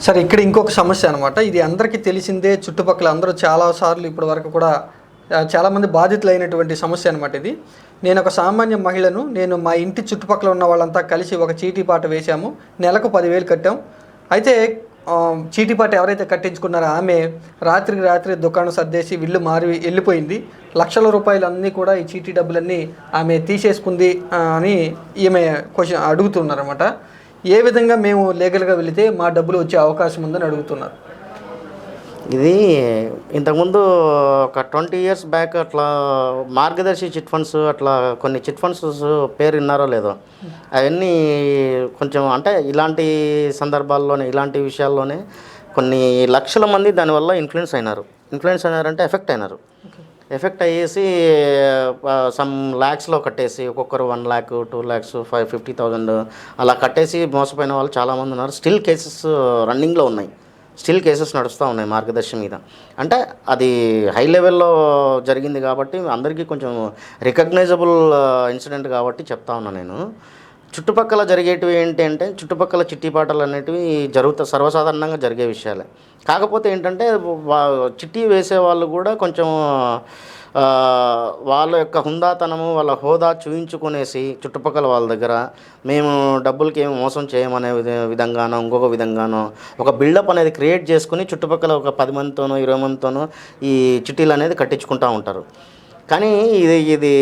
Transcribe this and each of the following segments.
సరే ఇక్కడ ఇంకొక సమస్య అనమాట ఇది అందరికీ తెలిసిందే చుట్టుపక్కల అందరూ చాలా సార్లు ఇప్పటి వరకు కూడా చాలామంది బాధితులు అయినటువంటి సమస్య అనమాట ఇది. నేను ఒక సామాన్య మహిళను నేను మా ఇంటి చుట్టుపక్కల ఉన్న వాళ్ళంతా కలిసి ఒక చీటీ పాట వేశాము. నెలకు పదివేలు కట్టాం. అయితే ఆ, చీటీ పాట ఎవరైతే కట్టించుకున్నారో ఆమె రాత్రికి రాత్రి దుకాణం సర్దేసి విల్లు మారి వెళ్ళిపోయింది. లక్షల రూపాయలు అన్నీ కూడా ఈ చీటీ డబ్బులన్నీ ఆమె తీసేసుకుంది అని ఈమె క్వశ్చన్ అడుగుతున్నారన్నమాట. ఏ విధంగా మేము లీగల్గా వెళితే మా డబ్బులు వచ్చే అవకాశం ఉందని అడుగుతున్నారు. ఇది ఇంతకుముందు ఒక ట్వంటీ ఇయర్స్ బ్యాక్ అట్లా మార్గదర్శి చిట్ ఫండ్స్ అట్లా కొన్ని చిట్ ఫండ్స్ పేరు విన్నారో లేదో అవన్నీ కొంచెం అంటే ఇలాంటి సందర్భాల్లోనే ఇలాంటి విషయాల్లోనే కొన్ని లక్షల మంది దానివల్ల ఇన్ఫ్లుయెన్స్ అయినారు. ఇన్ఫ్లుయెన్స్ అయినారంటే ఎఫెక్ట్ అయినారు. ఎఫెక్ట్ అయ్యేసి సమ్ ల్యాక్స్లో కట్టేసి ఒక్కొక్కరు one lakh two lakhs five fifty thousand అలా కట్టేసి మోసపోయిన వాళ్ళు చాలామంది ఉన్నారు. స్టిల్ కేసెస్ రన్నింగ్లో ఉన్నాయి. స్టిల్ కేసెస్ నడుస్తూ ఉన్నాయి మార్గదర్శి మీద. అంటే అది హై లెవెల్లో జరిగింది కాబట్టి అందరికీ కొంచెం రికగ్నైజబుల్ ఇన్సిడెంట్ కాబట్టి చెప్తా ఉన్నా నేను. చుట్టుపక్కల జరిగేటివి ఏంటంటే చుట్టుపక్కల చిట్టిపాటలు అనేటివి జరుగుతా సర్వసాధారణంగా జరిగే విషయాలే. కాకపోతే ఏంటంటే చిట్టి వేసే వాళ్ళు కూడా కొంచెం వాళ్ళ యొక్క హుందాతనము వాళ్ళ హోదా చూయించుకునేసి చుట్టుపక్కల వాళ్ళ దగ్గర మేము డబ్బులకి ఏమి మోసం చేయమనే విధంగానో ఇంకొక విధంగానో ఒక బిల్డప్ అనేది క్రియేట్ చేసుకుని చుట్టుపక్కల ఒక పది మందితోనో ఇరవై మందితోనో ఈ చిట్టీలు అనేది కట్టించుకుంటూ ఉంటారు. కానీ ఇది ఇది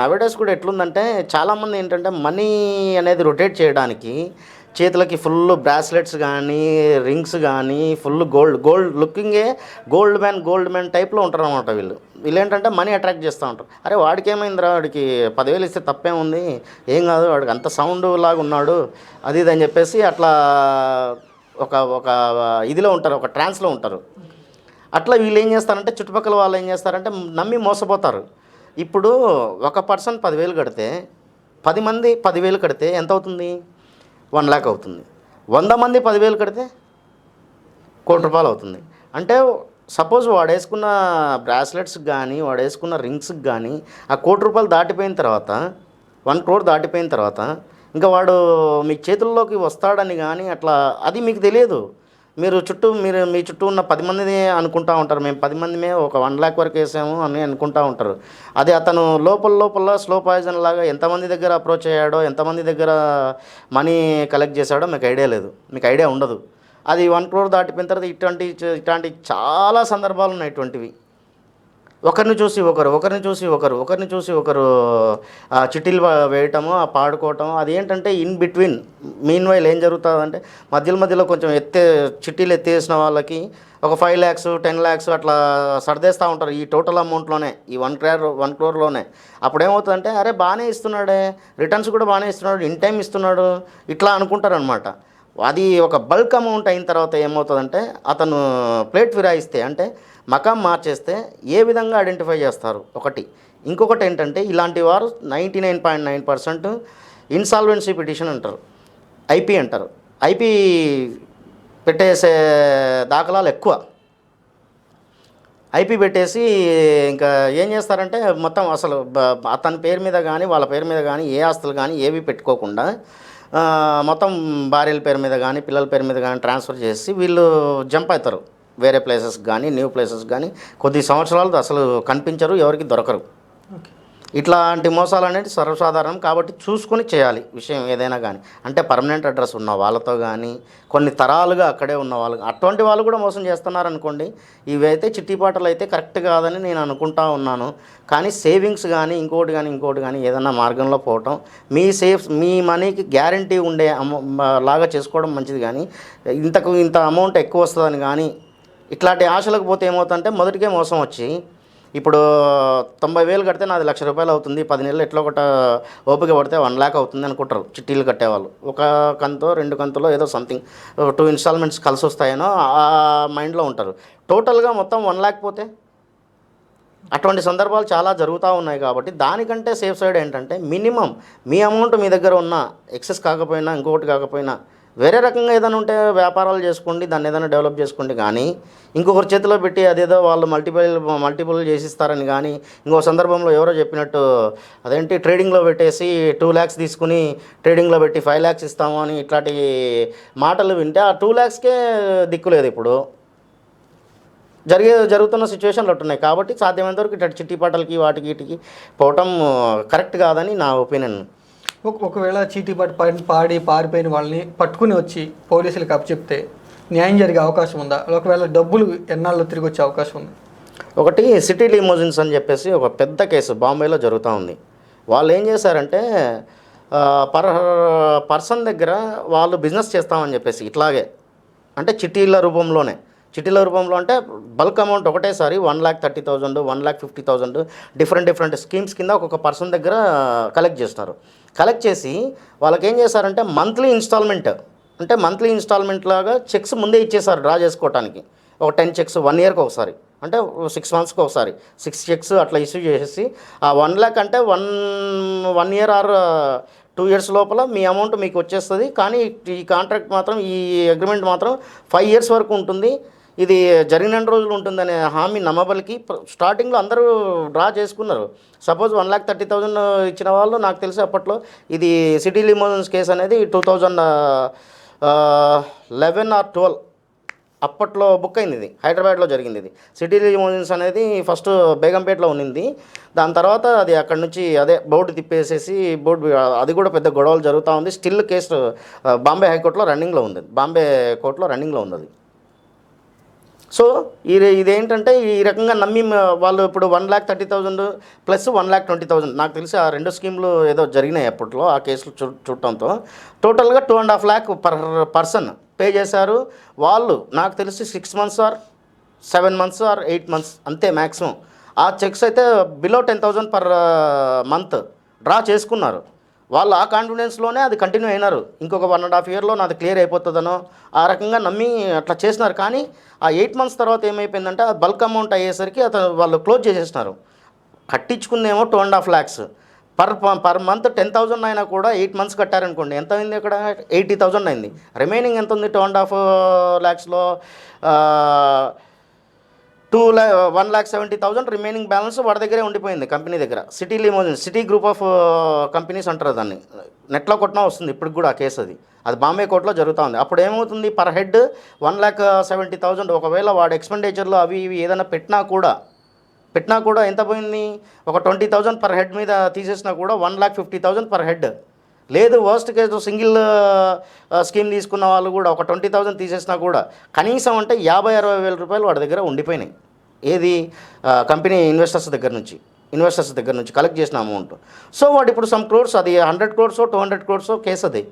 నవేడేస్ కూడా ఎట్లుందంటే చాలామంది ఏంటంటే మనీ అనేది రొటేట్ చేయడానికి చేతులకి ఫుల్ బ్రాస్లెట్స్ కానీ రింగ్స్ కానీ ఫుల్ గోల్డ్ గోల్డ్ లుకింగే గోల్డ్ మ్యాన్ గోల్డ్ మ్యాన్ టైప్లో ఉంటారు అనమాట వీళ్ళు. వీళ్ళు ఏంటంటే మనీ అట్రాక్ట్ చేస్తూ ఉంటారు. అరే వాడికి ఏమైందిరా వాడికి పదివేలు ఇస్తే తప్పే ఉంది. ఏం కాదు వాడికి అంత సౌండ్ లాగా ఉన్నాడు. అది ఇది అని చెప్పేసి అట్లా ఒక ఒక ఇదిలో ఉంటారు ఒక ట్రాన్స్లో ఉంటారు. అట్లా వీళ్ళు ఏం చేస్తారంటే చుట్టుపక్కల వాళ్ళు ఏం చేస్తారంటే నమ్మి మోసపోతారు. ఇప్పుడు ఒక పర్సన్ పదివేలు కడితే పది మంది పదివేలు కడితే ఎంత అవుతుంది వన్ ల్యాక్ అవుతుంది. వంద మంది పదివేలు కడితే కోటి రూపాయలు అవుతుంది. అంటే సపోజ్ వాడు వేసుకున్న కానీ వాడు వేసుకున్న రింగ్స్కి కానీ ఆ కోటి రూపాయలు దాటిపోయిన తర్వాత వన్ క్రోర్ దాటిపోయిన తర్వాత ఇంకా వాడు మీ చేతుల్లోకి వస్తాడని కానీ అట్లా అది మీకు తెలియదు. మీరు చుట్టూ మీరు మీ చుట్టూ ఉన్న పది మందిని అనుకుంటా ఉంటారు. మేము పది మందిమే ఒక వన్ ల్యాక్ వరకు వేసాము అని అనుకుంటా ఉంటారు. అది అతను లోపల లోపల స్లో పాయిజన్ లాగా ఎంతమంది దగ్గర అప్రోచ్ అయ్యాడో ఎంతమంది దగ్గర మనీ కలెక్ట్ చేశాడో మీకు ఐడియా లేదు. మీకు ఐడియా ఉండదు. అది వన్ క్రోర్ దాటిపోయిన తర్వాత ఇటువంటి ఇట్లాంటి చాలా సందర్భాలు ఉన్నాయి ఇటువంటివి. ఒకరిని చూసి ఒకరు ఒకరిని చూసి ఒకరు ఒకరిని చూసి ఒకరు ఆ చిట్టీలు వేయటము ఆ పాడుకోవటం అది ఏంటంటే ఇన్ బిట్వీన్. మీన్ వైల్ ఏం జరుగుతుందంటే మధ్యలో మధ్యలో కొంచెం ఎత్తే చిట్టీలు ఎత్తేసిన వాళ్ళకి ఒక ఫైవ్ ల్యాక్స్ టెన్ ల్యాక్స్ అట్లా సర్దేస్తూ ఉంటారు ఈ టోటల్ అమౌంట్లోనే ఈ వన్ క్రోర్ వన్ క్రోర్లోనే. అప్పుడు ఏమవుతుందంటే అరే బాగానే ఇస్తున్నాడే రిటర్న్స్ కూడా బాగానే ఇస్తున్నాడు ఇన్ టైం ఇస్తున్నాడు ఇట్లా అనుకుంటారనమాట అది ఒక బల్క్ అమౌంట్ అయిన తర్వాత ఏమవుతుందంటే అతను ప్లేట్ ఫిరాయిస్తే అంటే మకాం మార్చేస్తే ఏ విధంగా ఐడెంటిఫై చేస్తారు? ఒకటి. ఇంకొకటి ఏంటంటే ఇలాంటి వారు ninety nine point nine percent insolvency petition అంటారు. ఐపీ అంటారు. ఐపీ పెట్టేసే దాఖలాలు ఎక్కువ. ఐపీ పెట్టేసి ఇంకా ఏం చేస్తారంటే మొత్తం అసలు అతని పేరు మీద కానీ వాళ్ళ పేరు మీద కానీ ఏ ఆస్తులు కానీ ఏవి పెట్టుకోకుండా మొత్తం భార్యల పేరు మీద కానీ పిల్లల పేరు మీద కానీ ట్రాన్స్ఫర్ చేసి వీళ్ళు జంప్ అవుతారు వేరే ప్లేసెస్ కానీ న్యూ ప్లేసెస్ కానీ కొద్ది సంవత్సరాలు అసలు కనిపించరు ఎవరికి దొరకరు. ఓకే. ఇట్లాంటి మోసాలు అనేది సర్వసాధారణం కాబట్టి చూసుకొని చేయాలి విషయం ఏదైనా కానీ. అంటే పర్మనెంట్ అడ్రస్ ఉన్న వాళ్ళతో కానీ కొన్ని తరాలుగా అక్కడే ఉన్న వాళ్ళు అటువంటి వాళ్ళు కూడా మోసం చేస్తున్నారు అనుకోండి ఇవైతే చిట్టిపాటలు అయితే కరెక్ట్ కాదని నేను అనుకుంటా ఉన్నాను. కానీ సేవింగ్స్ కానీ ఇంకోటి కానీ ఇంకోటి కానీ ఏదైనా మార్గంలో పోవటం మీ సేఫ్ మీ మనీకి గ్యారంటీ ఉండే అమౌ లాగా చేసుకోవడం మంచిది కానీ ఇంతకు ఇంత అమౌంట్ ఎక్కువ వస్తుందని కానీ ఇట్లాంటి ఆశలకు పోతే ఏమవుతుందంటే మొదటికే మోసం వచ్చి ఇప్పుడు తొంభై వేలు కడితే నాది లక్ష రూపాయలు అవుతుంది. పది నెలలు ఎట్లా ఒకట ఓపిక పడితే వన్ ల్యాక్ అవుతుంది అనుకుంటారు చిట్టీలు కట్టేవాళ్ళు. ఒక కంతో రెండు కంతులో ఏదో సంథింగ్ టూ ఇన్స్టాల్మెంట్స్ కలిసి వస్తాయనో ఆ మైండ్లో ఉంటారు. టోటల్గా మొత్తం వన్ ల్యాక్ పోతే అటువంటి సందర్భాలు చాలా జరుగుతూ ఉన్నాయి కాబట్టి దానికంటే సేఫ్ సైడ్ ఏంటంటే మినిమం మీ అమౌంట్ మీ దగ్గర ఉన్న ఎక్సెస్ కాకపోయినా ఇంకొకటి కాకపోయినా వేరే రకంగా ఏదైనా ఉంటే వ్యాపారాలు చేసుకోండి దాన్ని ఏదైనా డెవలప్ చేసుకోండి. కానీ ఇంకొకరి చేతిలో పెట్టి అదేదో వాళ్ళు మల్టిపుల్ మల్టిపుల్ చేసిస్తారని కానీ ఇంకో సందర్భంలో ఎవరో చెప్పినట్టు అదేంటి ట్రేడింగ్లో పెట్టేసి టూ ల్యాక్స్ తీసుకుని ట్రేడింగ్లో పెట్టి ఫైవ్ ల్యాక్స్ ఇస్తాము అని ఇట్లాంటి మాటలు వింటే ఆ టూ ల్యాక్స్కే దిక్కులేదు ఇప్పుడు. జరిగే జరుగుతున్న సిచ్యువేషన్లు ఉంటున్నాయి కాబట్టి సాధ్యమైనంత వరకు ఇట్లా చిట్టి పాటలకి వాటికి వీటికి పోవటం కరెక్ట్ కాదని నా ఒపీనియన్ ఒకవేళ చీటీ పట్టి పాడి పారిపోయిన వాళ్ళని పట్టుకుని వచ్చి పోలీసులకు అప్పచెప్తే న్యాయం జరిగే అవకాశం ఉందా? ఒకవేళ డబ్బులు ఎన్నాళ్ళు తిరిగి వచ్చే అవకాశం ఉంది? ఒకటి సిటీ లిమోజిన్స్ అని చెప్పేసి ఒక పెద్ద కేసు బాంబేలో జరుగుతూ ఉంది. వాళ్ళు ఏం చేశారంటే పర్ పర్సన్ దగ్గర వాళ్ళు బిజినెస్ చేస్తామని చెప్పేసి ఇట్లాగే అంటే చిట్టీల రూపంలోనే చిట్టీల రూపంలో అంటే బల్క్ అమౌంట్ ఒకటేసారి one lakh thirty thousand one lakh fifty thousand different different schemes కింద ఒక్కొక్క పర్సన్ దగ్గర కలెక్ట్ చేస్తారు. కలెక్ట్ చేసి వాళ్ళకి ఏం చేశారంటే మంత్లీ ఇన్స్టాల్మెంట్ అంటే మంత్లీ ఇన్స్టాల్మెంట్ లాగా చెక్స్ ముందే ఇచ్చేసారు డ్రా చేసుకోవడానికి ఒక టెన్ చెక్స్ వన్ ఇయర్కి ఒకసారి అంటే సిక్స్ మంత్స్కి ఒకసారి సిక్స్ చెక్స్ అట్లా ఇష్యూ చేసేసి ఆ వన్ ల్యాక్ అంటే one one year or two years లోపల మీ అమౌంట్ మీకు వచ్చేస్తుంది. కానీ ఈ కాంట్రాక్ట్ మాత్రం ఈ అగ్రిమెంట్ మాత్రం ఫైవ్ ఇయర్స్ వరకు ఉంటుంది. ఇది జరిగిన రోజులు ఉంటుందనే హామీ నమ్మబలికి స్టార్టింగ్లో అందరూ డ్రా చేసుకున్నారు. Suppose one lakh thirty thousand ఇచ్చిన వాళ్ళు నాకు తెలిసి అప్పట్లో ఇది సిటీ లిమోజన్స్ కేసు అనేది two thousand eleven or twelve అప్పట్లో బుక్ అయింది ఇది. హైదరాబాద్లో జరిగింది ఇది. సిటీ లిమోజన్స్ అనేది ఫస్ట్ బేగంపేటలో ఉన్నింది. దాని తర్వాత అది అక్కడ నుంచి అదే బోర్డు తిప్పేసేసి బోర్డు అది కూడా పెద్ద గొడవలు జరుగుతూ ఉంది. స్టిల్ కేసు బాంబే హైకోర్టులో రన్నింగ్లో ఉంది. బాంబే కోర్టులో రన్నింగ్లో ఉంది అది సో ఇది ఇదేంటంటే ఈ రకంగా నమ్మి వాళ్ళు ఇప్పుడు one lakh thirty thousand plus one lakh twenty thousand. నాకు తెలిసి ఆ రెండు స్కీమ్లు ఏదో జరిగినాయి అప్పట్లో ఆ కేసులు చూ చూడటంతో. టోటల్గా two and half lakh per person pay చేశారు. వాళ్ళు నాకు తెలిసి six months or seven months or eight months అంతే మ్యాక్సిమం ఆ చెక్స్ అయితే below ten thousand per month draw చేసుకున్నారు. వాళ్ళు ఆ కాన్ఫిడెన్స్లోనే అది కంటిన్యూ అయినారు. ఇంకొక వన్ అండ్ హాఫ్ ఇయర్లో నాది క్లియర్ అయిపోతుందనో ఆ రకంగా నమ్మి అట్లా చేసినారు. కానీ ఆ ఎయిట్ మంత్స్ తర్వాత ఏమైపోయిందంటే ఆ బల్క్ అమౌంట్ అయ్యేసరికి అతను వాళ్ళు క్లోజ్ చేసేసినారు. కట్టించుకుందేమో two and half lakhs per per month ten thousand అయినా కూడా ఎయిట్ మంత్స్ కట్టారనుకోండి. ఎంత అయింది అక్కడ ఎయిటీ థౌజండ్ అయింది. రిమైనింగ్ ఎంత ఉంది టూ అండ్ హాఫ్ ల్యాక్స్లో టూ లా one lakh seventy thousand remaining balance వాడి దగ్గరే ఉండిపోయింది కంపెనీ దగ్గర. City limousine city group of companies అంటారు దాన్ని. నెట్లో కొట్టినా వస్తుంది ఇప్పటికి కూడా ఆ కేసు అది. అది బాంబే కోర్టులో జరుగుతూ ఉంది. అప్పుడు ఏమవుతుంది? Per head one lakh seventy thousand ఒకవేళ వాడు ఎక్స్పెండిచర్లో అవి ఇవి ఏదైనా పెట్టినా కూడా పెట్టినా కూడా ఎంత పోయింది? ఒక ట్వంటీ థౌజండ్ పర్ హెడ్ మీద తీసేసినా కూడా one lakh fifty thousand per head. లేదు వర్స్ట్ కేసు సింగిల్ స్కీమ్ తీసుకున్న వాళ్ళు కూడా ఒక ట్వంటీ థౌజండ్ తీసేసినా కూడా కనీసం అంటే యాభై అరవై వేల రూపాయలు వాడి దగ్గర ఉండిపోయినాయి. ఏది? కంపెనీ ఇన్వెస్టర్స్ దగ్గర నుంచి ఇన్వెస్టర్స్ దగ్గర నుంచి కలెక్ట్ చేసిన అమౌంట్ సో వాడు ఇప్పుడు సమ్ క్రోర్స్ అది హండ్రెడ్ క్రోర్సో టూ హండ్రెడ్ క్రోర్సో కేసు అది.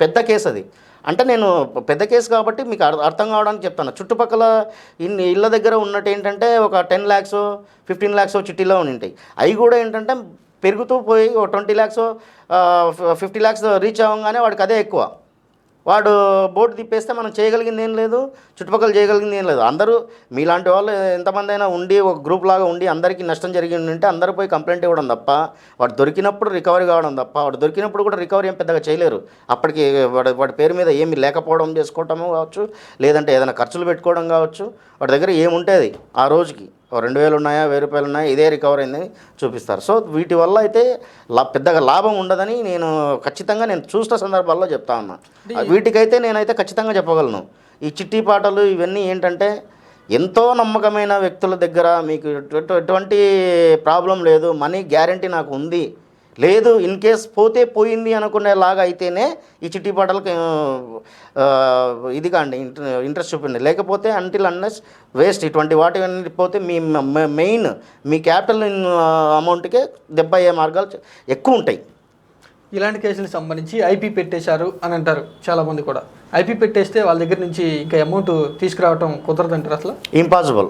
పెద్ద కేసు అది. అంటే నేను పెద్ద కేసు కాబట్టి మీకు అర్థం కావడానికి చెప్తాను. చుట్టుపక్కల ఇన్ని ఇళ్ళ దగ్గర ఉన్నట్టు ఏంటంటే ఒక టెన్ ల్యాక్స్ ఫిఫ్టీన్ ల్యాక్స్ చిట్టీలో ఉంటాయి అవి కూడా ఏంటంటే పెరుగుతూ పోయి ఓ twenty lakhs fifty lakhs reach అవ్వగానే వాడికి అదే ఎక్కువ. వాడు బోర్డు తిప్పేస్తే మనం చేయగలిగింది ఏం లేదు చుట్టుపక్కల చేయగలిగింది ఏం లేదు. అందరూ మీలాంటి వాళ్ళు ఎంతమంది అయినా ఉండి ఒక గ్రూప్ లాగా ఉండి అందరికీ నష్టం జరిగింది ఉంటే అందరూ పోయి కంప్లైంట్ ఇవ్వడం తప్ప వాడు దొరికినప్పుడు రికవరీ కావడం తప్ప వాడు దొరికినప్పుడు కూడా రికవరీ ఏం పెద్దగా చేయలేరు. అప్పటికి వాడు వాడి పేరు మీద ఏమి లేకపోవడం చేసుకోవటము కావచ్చు లేదంటే ఏదైనా ఖర్చులు పెట్టుకోవడం కావచ్చు వాడి దగ్గర ఏముంటుంది ఆ రోజుకి. రెండు వేలు ఉన్నాయా వెయ్యి రూపాయలు ఉన్నాయా ఇదే రికవర్ అయిందని చూపిస్తారు. సో వీటి వల్ల అయితే లా పెద్దగా లాభం ఉండదని నేను ఖచ్చితంగా నేను చూసిన సందర్భాల్లో చెప్తా ఉన్నా. వీటికైతే నేనైతే ఖచ్చితంగా చెప్పగలను. ఈ చిట్టి పాటలు ఇవన్నీ ఏంటంటే ఎంతో నమ్మకమైన వ్యక్తుల దగ్గర మీకు ఎటు- ఎటువంటి ప్రాబ్లం లేదు మనీ గ్యారంటీ నాకు ఉంది. లేదు ఇన్ కేస్ పోతే పోయింది అనుకునేలాగా అయితేనే ఈ చిట్టి పాటలకు ఇది కాండి ఇంట్ర- ఇంట్రెస్ట్ చూపిండి లేకపోతే అంటిల్ అన్నెస్ వేస్ట్ ఇటువంటి వాటి పోతే మీ మెయిన్ మీ క్యాపిటల్ అమౌంట్కే దెబ్బ అయ్యే మార్గాలు ఎక్కువ ఉంటాయి. ఇలాంటి కేసులకు సంబంధించి ఐపీ పెట్టేశారు అని అంటారు చాలామంది కూడా. ఐపీ పెట్టేస్తే వాళ్ళ దగ్గర నుంచి ఇంకా అమౌంట్ తీసుకురావటం కుదరదంటారు అసలు? ఇంపాసిబుల్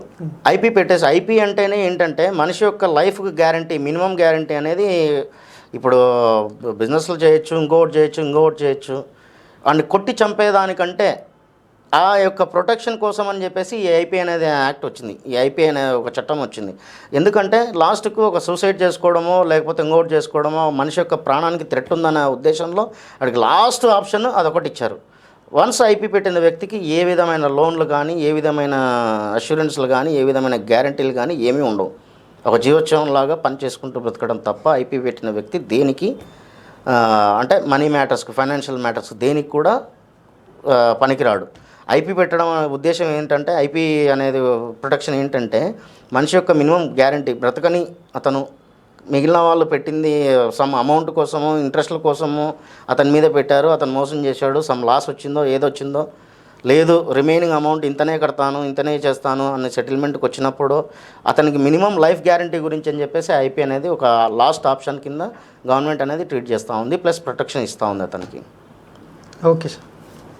ఐపీ పెట్టేసి ఐపీ అంటేనే ఏంటంటే మనిషి యొక్క లైఫ్కి గ్యారంటీ మినిమం గ్యారంటీ అనేది ఇప్పుడు బిజినెస్లు చేయొచ్చు ఇంకోటి చేయొచ్చు ఇంకోటి చేయొచ్చు. అండ్ కొట్టి చంపేదానికంటే ఆ యొక్క ప్రొటెక్షన్ కోసం అని చెప్పేసి ఈ ఐపీ అనేది యాక్ట్ వచ్చింది. ఈ ఐపీ అనే ఒక చట్టం వచ్చింది. ఎందుకంటే లాస్ట్కు ఒక సూసైడ్ చేసుకోవడమో లేకపోతే ఇంకోటి చేసుకోవడమో మనిషి యొక్క ప్రాణానికి థ్రెట్ ఉందనే ఉద్దేశంలో వాడికి లాస్ట్ ఆప్షన్ అదొకటి ఇచ్చారు. వన్స్ ఐపీ పెట్టిన వ్యక్తికి ఏ విధమైన లోన్లు కానీ ఏ విధమైన అష్యూరెన్స్లు కానీ ఏ విధమైన గ్యారంటీలు కానీ ఏమీ ఉండవు. ఒక జీవోత్సవం లాగా పనిచేసుకుంటూ బ్రతకడం తప్ప ఐపీ పెట్టిన వ్యక్తి దేనికి అంటే మనీ మ్యాటర్స్కి ఫైనాన్షియల్ మ్యాటర్స్ దేనికి కూడా పనికిరాడు. ఐపీ పెట్టడం ఉద్దేశం ఏంటంటే ఐపీ అనేది ప్రొటెక్షన్ ఏంటంటే మనిషి యొక్క మినిమం గ్యారంటీ బ్రతకని అతను మిగిలిన వాళ్ళు పెట్టింది సమ్ అమౌంట్ కోసము ఇంట్రెస్ట్ల కోసము అతని మీద పెట్టారు అతను మోసం చేశాడు సమ్ లాస్ వచ్చిందో ఏదొచ్చిందో లేదు రిమైనింగ్ అమౌంట్ ఇంతనే కడతాను ఇంతనే చేస్తాను అనే సెటిల్మెంట్కి వచ్చినప్పుడు అతనికి మినిమం లైఫ్ గ్యారంటీ గురించి అని చెప్పేసి ఐపీ అనేది ఒక లాస్ట్ ఆప్షన్ కింద గవర్నమెంట్ అనేది ట్రీట్ చేస్తూ ఉంది ప్లస్ ప్రొటెక్షన్ ఇస్తూ ఉంది అతనికి. Okay sir